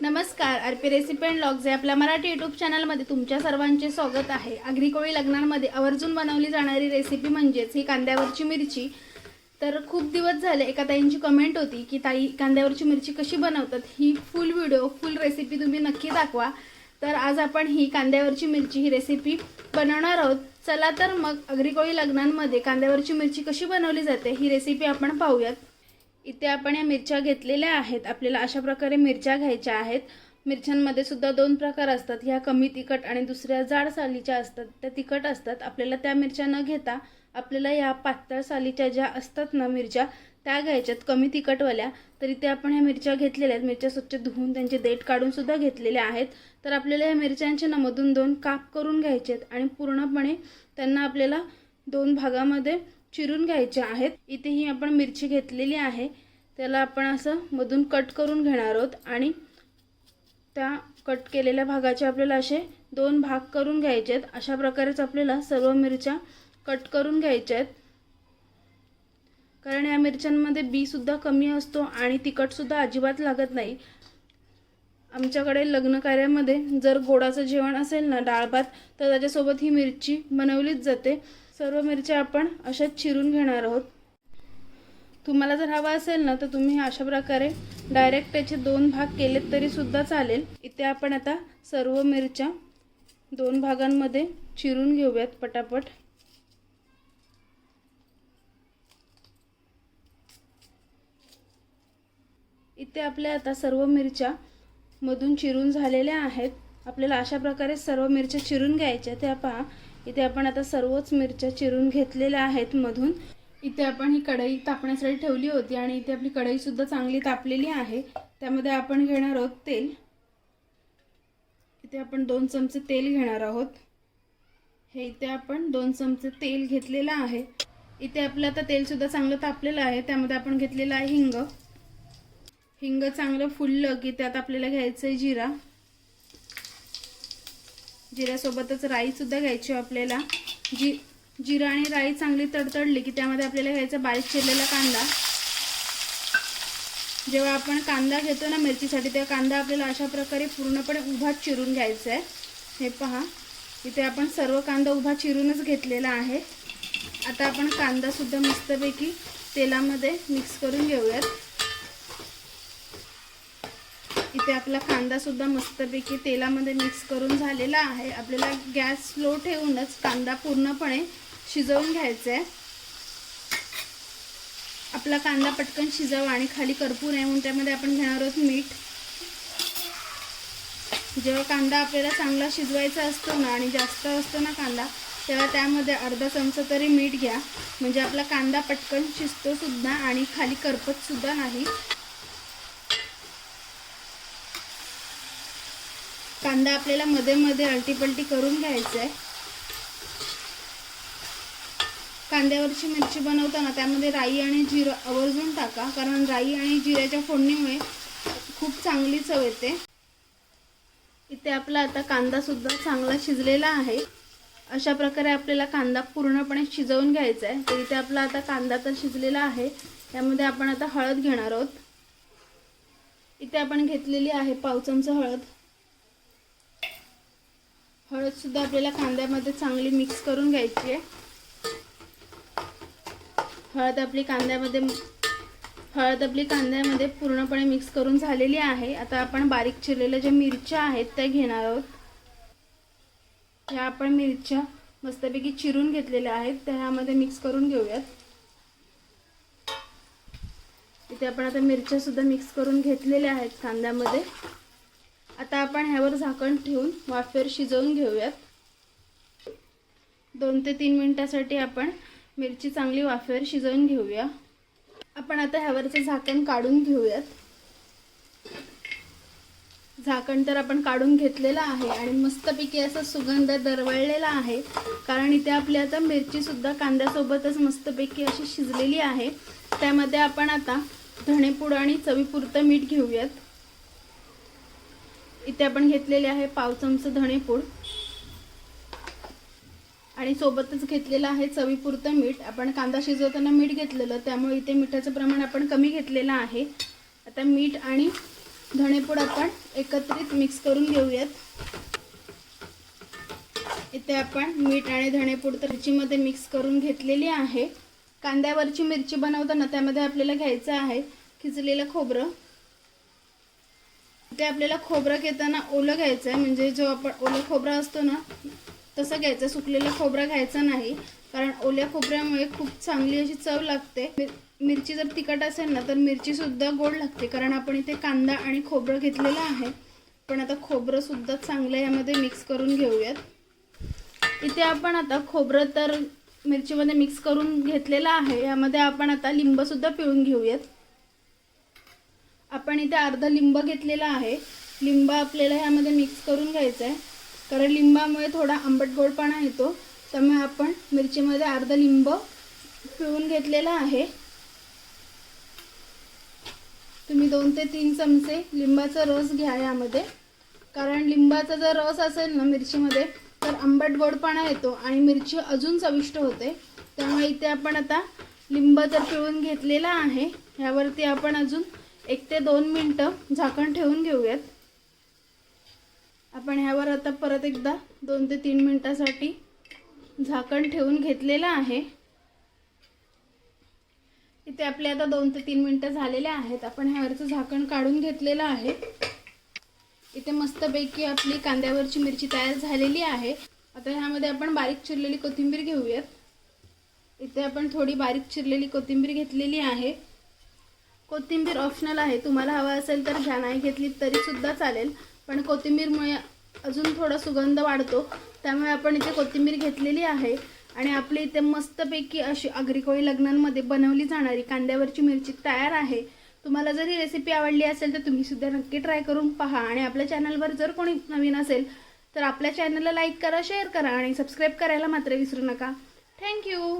नमस्कार R P recipe and logs या आपल्या मराठी यूट्यूब चॅनलमध्ये तुमच्या सर्वांचे स्वागत आहे. आग्रिकोळी लग्नांमध्ये आवर्जून बनवली जाणारी रेसिपी म्हणजेच ही कांद्यावरची मिरची. तर खूप दिवस झाले एका ताईंची कमेंट होती की ताई कांद्यावरची मिरची कशी बनवतात? ही फुल व्हिडिओ फुल रेसिपी तुम्ही नक्की दाखवा. तर आज आपण ही कांद्यावरची मिरची ही रेसिपी बनवणार आहोत. चला तर मग अग्रिकोळी लग्नांमध्ये कांद्यावरची मिरची कशी बनवली जाते ही रेसिपी आपण पाहूयात. इथे आपण या मिरच्या घेतलेल्या आहेत. आपल्याला अशा प्रकारे मिरच्या घ्यायच्या आहेत. मिरच्यांमध्ये सुद्धा दोन प्रकार असतात. ह्या कमी तिखट आणि दुसऱ्या जाड सालीच्या असतात. त्या तिखट असतात. आपल्याला त्या मिरच्या न घेता आपल्याला या पातळ सालीच्या ज्या असतात ना मिरच्या त्या घ्यायच्यात कमी तिखटवाल्या. तर इथे आपण ह्या मिरच्या घेतलेल्या आहेत. मिरच्या स्वच्छ धुवून त्यांचे देठ काढून सुद्धा घेतलेल्या आहेत. तर आपल्याला ह्या मिरच्यांचे ना मधून दोन काप करून घ्यायचे आहेत आणि पूर्णपणे त्यांना आपल्याला दोन भागामध्ये चिरून घ्यायच्या आहेत. इथे ही आपण मिरची घेतलेली आहे. त्याला आपण असं मधून कट करून घेणार आहोत आणि त्या कट केलेल्या भागाचे आपल्याला असे दोन भाग करून घ्यायचे आहेत. अशा प्रकारेच आपल्याला सर्व मिरच्या कट करून घ्यायच्या आहेत. कारण या मिरच्यांमध्ये बीसुद्धा कमी असतो आणि तिखटसुद्धा अजिबात लागत नाही. आमच्याकडे लग्न कार्यामध्ये जर गोडाचं जेवण असेल ना डाळ भात तर त्याच्यासोबत ही मिरची बनवलीच जाते. सर्व मिरच्या आपण अशाच चिरून घेणार आहोत. तुम्हाला जर हवा असेल ना तर तुम्ही अशा प्रकारे डायरेक्ट त्याचे दोन भाग केलेत तरीसुद्धा चालेल. इथे आपण आता सर्व मिरच्या दोन भागांमध्ये चिरून घेऊयात पटापट. इथे आपल्या आता सर्व मिरच्या मधून चिरून झालेल्या आहेत. आपल्याला अशा प्रकारे सर्व मिरच्या चिरून घ्यायच्या त्या पहा. इथे आपण आता सर्वच मिरच्या चिरून घेतलेल्या आहेत मधून. इथे आपण ही कढई तापण्यासाठी ठेवली होती आणि इथे आपली कढईसुद्धा चांगली तापलेली आहे. त्यामध्ये आपण घेणार आहोत तेल. इथे आपण दोन चमचे तेल घेणार आहोत. हे इथे आपण दोन चमचे तेल घेतलेलं आहे. इथे आपलं आता तेलसुद्धा चांगलं तापलेलं आहे. त्यामध्ये आपण घेतलेलं आहे हिंग. हिंग चांगलं फुललं की त्यात आपल्याला घ्यायचं आहे जिरा. जिऱ्यासोबतच राई सुद्धा घ्यायची आहे आपल्याला. जी जिरा आणि राई चांगली तडतडली की त्यामध्ये आपल्याला घ्यायचा बारीक चिरलेला कांदा. जेव्हा आपण कांदा घेतो ना मिरचीसाठी तेव्हा कांदा आपल्याला अशा प्रकारे पूर्णपणे उभा चिरून घ्यायचा आहे हे पहा. इथे आपण सर्व कांदा उभा चिरूनच घेतलेला आहे. आता आपण कांदा सुद्धा मस्तपैकी तेलामध्ये मिक्स करून घेऊयात. इथे आपला कांदा सुद्धा मस्तपैकी तेलामध्ये मिक्स करून झालेला आहे. आपल्याला गॅस स्लो ठेवूनच कांदा पूर्णपणे शिजवून घ्यायचा आहे आपला कांदा पटकन शिजावा आणि खाली करपू नये म्हणून त्यामध्ये आपण घेणार आहोत मीठ. जेव्हा कांदा आपल्याला चांगला शिजवायचा असतो ना आणि जास्त असतो ना कांदा तेव्हा त्यामध्ये अर्धा चमचा तरी मीठ घ्या. म्हणजे आपला कांदा पटकन शिजतो सुद्धा आणि खाली करपतसुद्धा नाही. कांदा आपल्याला मध्ये मध्ये अलटीपलटी करून घ्यायचा आहे कांद्यावरची मिरची बनवताना त्यामध्ये राई आणि जिरं आवर्जून टाका कारण राई आणि जिऱ्याच्या फोडणीमुळे खूप चांगली चव येते. इथे आपला आता कांदासुद्धा चांगला शिजलेला आहे. अशा प्रकारे आपल्याला कांदा पूर्णपणे शिजवून घ्यायचा आहे तर इथे आपला आता कांदा तर शिजलेला आहे. त्यामध्ये आपण आता हळद घेणार आहोत. इथे आपण घेतलेली आहे पाव चमचा हळद. हळदसुद्धा आपल्याला कांद्यामध्ये चांगली मिक्स करून घ्यायची आहे. हळद आपली कांद्यामध्ये हळद आपली कांद्यामध्ये पूर्णपणे मिक्स करून झालेली आहे. आता आपण बारीक चिरलेल्या ज्या मिरच्या आहेत त्या घेणार आहोत. ह्या आपण मिरच्या मस्तपैकी चिरून घेतलेल्या आहेत. त्या ह्यामध्ये मिक्स करून घेऊयात. इथे आपण आता मिरच्या सुद्धा मिक्स करून घेतलेल्या आहेत कांद्यामध्ये. आता आपण ह्यावर झाकण ठेवून वाफेवर शिजवून घेऊयात. दोन ते तीन मिनटासाठी आपण मिरची चांगली वाफेवर शिजवून घेऊया. आपण आता ह्यावरचं झाकण काढून घेऊयात. झाकण तर आपण काढून घेतलेलं आहे आणि मस्तपैकी असा सुगंध दरवळलेला आहे. कारण इथे आपली आता मिरचीसुद्धा कांद्यासोबतच मस्तपैकी अशी शिजलेली आहे. त्यामध्ये आपण आता धणेपूड आणि चवीपुरतं मीठ घेऊयात. इथे आपण घेतलेले आहे पाव चमचा धणेपूड आणि सोबतच घेतलेलं आहे चवीपुरतं मीठ. आपण कांदा शिजवताना मीठ घेतलेलं त्यामुळे इथे मिठाचं प्रमाण आपण कमी घेतलेलं आहे. आता मीठ आणि धणेपूड आपण एकत्रित मिक्स करून घेऊयात. इथे आपण मीठ आणि धणेपूड मिरचीमध्ये मिक्स करून घेतलेली आहे. कांद्यावरची मिरची बनवताना त्यामध्ये आपल्याला घ्यायचं आहे खिचलेलं खोबरं. ते आपल्याला खोबरं घेताना ओलं घ्यायचं आहे म्हणजे जो आपण ओलं खोबरं असतो ना तसं घ्यायचं सुकलेलं खोबरं घ्यायचं नाही कारण ओल्या खोबऱ्यामुळे खूप चांगली अशी चव लागते. मिरची जर तिखट असेल ना तर मिरचीसुद्धा गोड लागते कारण आपण इथे कांदा आणि खोबरं घेतलेलं आहे. पण आता खोबरंसुद्धा चांगलं यामध्ये मिक्स करून घेऊयात. इथे आपण आता खोबरं तर मिरचीमध्ये मिक्स करून घेतलेलं आहे. यामध्ये आपण आता लिंबसुद्धा पिळून घेऊयात. आपण इथे अर्धा लिंब घेतलेला आहे. लिंब आपल्याला ह्यामध्ये मिक्स करून घ्यायचा आहे कारण लिंबामुळे थोडा आंबट गोडपणा येतो. त्यामुळे आपण मिरचीमध्ये अर्धा लिंब पिळून घेतलेला आहे. तुम्ही दोन ते तीन चमचे लिंबाचा रस घ्या यामध्ये. कारण लिंबाचा जर रस असेल ना मिरचीमध्ये तर आंबट गोडपणा येतो आणि मिरची अजून चविष्ट होते. त्यामुळे इथे आपण आता लिंब तर पिळून घेतलेला आहे. यावरती आपण अजून एक ते दोन मिनटं झाकण ठेवून घेऊयात. आपण ह्यावर आता परत एकदा दोन ते तीन मिनटासाठी झाकण ठेवून घेतलेलं आहे. इथे आपले आता दोन ते तीन मिनटं झालेले आहेत. आपण ह्यावरचं झाकण काढून घेतलेलं आहे. इथे मस्तपैकी आपली कांद्यावरची मिरची तयार झालेली आहे. आता ह्यामध्ये आपण बारीक चिरलेली कोथिंबीर घेऊयात. इथे आपण थोडी बारीक चिरलेली कोथिंबीर घेतलेली आहे. कोथिंबीर ऑप्शनल आहे. तुम्हाला हवं असेल तर घ्या नाही घेतली तरी सुद्धा चालेल. पण कोथिंबीरमुळे अजून थोडा सुगंध वाढतो. त्यामुळे आपण इथे कोथिंबीर घेतलेली आहे. आणि आपली इथे मस्तपैकी अशी आग्रिकोळी लग्नांमध्ये बनवली जाणारी कांद्यावरची मिरची तयार आहे. तुम्हाला जर ही रेसिपी आवडली असेल तर तुम्ही सुद्धा नक्की ट्राय करून पहा. आणि आपल्या चॅनलवर जर कोणी नवीन असेल तर आपल्या चॅनलला लाईक करा शेअर करा आणि सबस्क्राईब करायला मात्र विसरू नका. थँक्यू